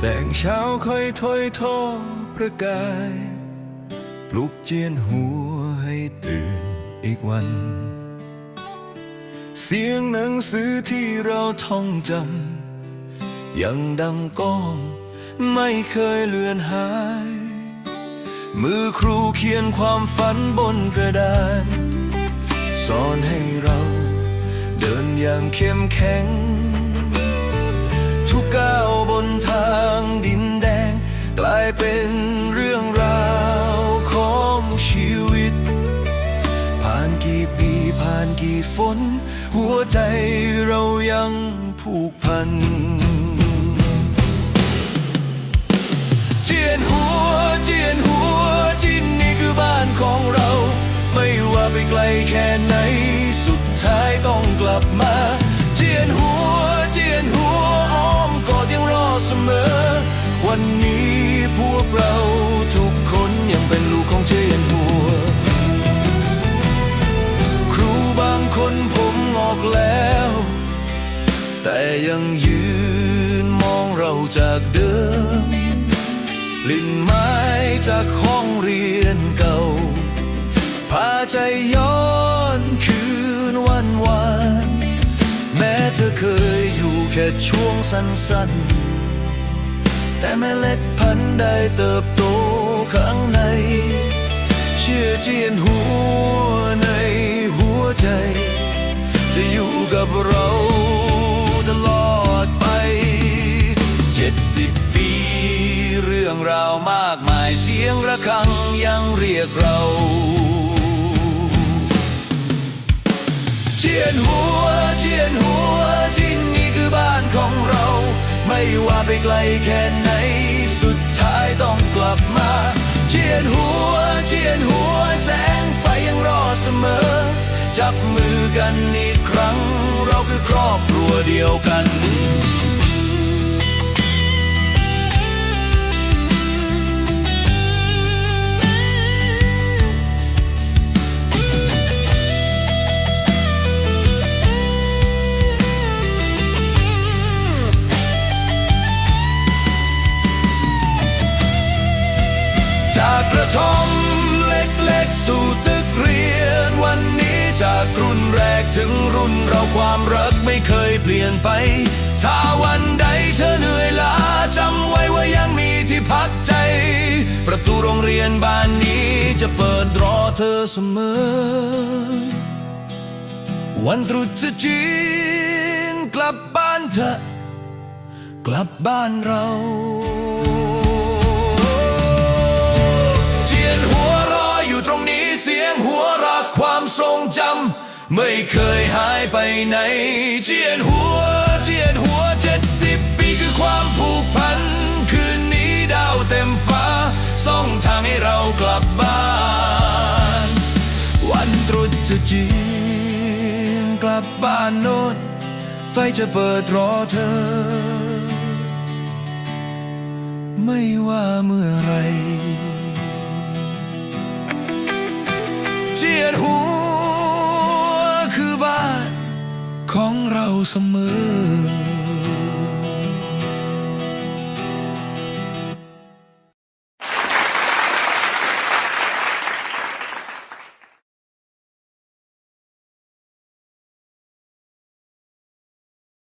แสงเช้าค่อยถอยทอประกาย ปลุกเจียนหัวให้ตื่นอีกวัน เสียงหนังสือที่เราท่องจำยังดังก้องไม่เคยเลือนหาย มือครูเขียนความฝันบนกระดานสอนให้เราเดินอย่างเข้มแข็งานกี่ฝน หัวใจเรายังผูกพันเจียนหัวเจียนหัวที่นี่คือบ้านของเรา ไม่ว่าไปไกลแค่ไหน สุดท้ายต้องกลับมาเจียนหัวเจียนหัวอ้อมกอดยังรอเสมอ วันนี้พวกเรา อกแล้ว แต่ยังยืนมองเราจากเดิม ลิ่นไม้จากห้องเรียนเก่า พาใจย้อนคืนวันวานแม้เธอเคยอยู่แค่ช่วงสั้นๆ แต่เมล็ดพันได้เติบโตข้างใน เชื่อเจียนหั สียงระฆังยังเรียกเราเจียนหัวเจียนหัวที่นี่คือบ้านของเรา ไม่ว่าไปไกลแค่ไหน สุดท้ายต้องกลับมาเจียนหัวเจียนหัวแสงไฟยังรอเสมอ จับมือกันอีกครั้ง เราคือครอบครัวเดียวกัน ถึงรุ่นเราความรักไม่เคยเปลี่ยนไป ถ้าวันใดเธอเหนื่อยล้าจำไว้ว่ายังมีที่พักใจ ประตูโรงเรียนบ้านนี้จะเปิดรอเธอเสมอ วันตรุษจีนกลับบ้านเถอกลับบ้านเรา ไม่เคยหายไปไหน เจียนหัว เจียนหัวเจ็ดสิบปีคือความผูกพัน คืนนี้ดาวเต็มฟ้า ส่องทางให้เรากลับบ้าน วันตรุษจีนกลับบ้านโน้นไฟจะเปิดรอเธอ ไม่ว่าเมื่อไหร เสมอ